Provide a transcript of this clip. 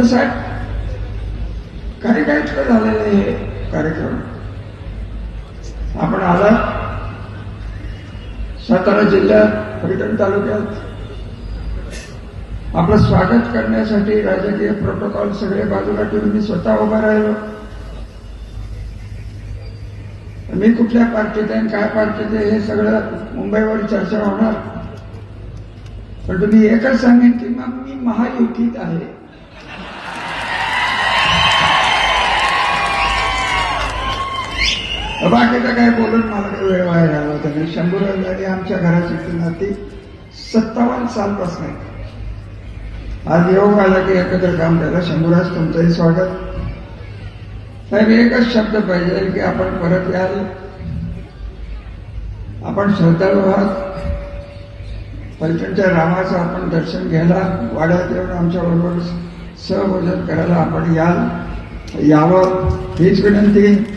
तसा काही काही झालेलं आहे हे कार्यक्रम. आपण आला सातारा जिल्ह्यात फलटण तालुक्यात. आपलं स्वागत करण्यासाठी राजकीय प्रोटोकॉल सगळे बाजूला ठेवून मी स्वतः उभा राहिलो. मी कुठल्या पार्टीत आहे आणि काय पार्टीत आहे हे सगळं मुंबईवर चर्चा होणार. पण तुम्ही एकच सांगेन की मग मी महायुतीत आहे. बाकीचं काय बोलून मला काही वेळ वाया घालवा होता नाही. शंभर गाडी आमच्या घराची नाती सत्तावन्न सालपासून आहे. आज योग आला की एकत्र काम करायला? शंभूराज तुमचंही स्वागत. साहेब एकच शब्द पाहिजे की आपण परत याल. आपण श्रद्धाळू आहात. पैठणच्या रामाचं आपण दर्शन घ्यायला वाड्यात येऊन आमच्या बरोबर सहभोजन करायला आपण याल. यावं. हीच विनंती.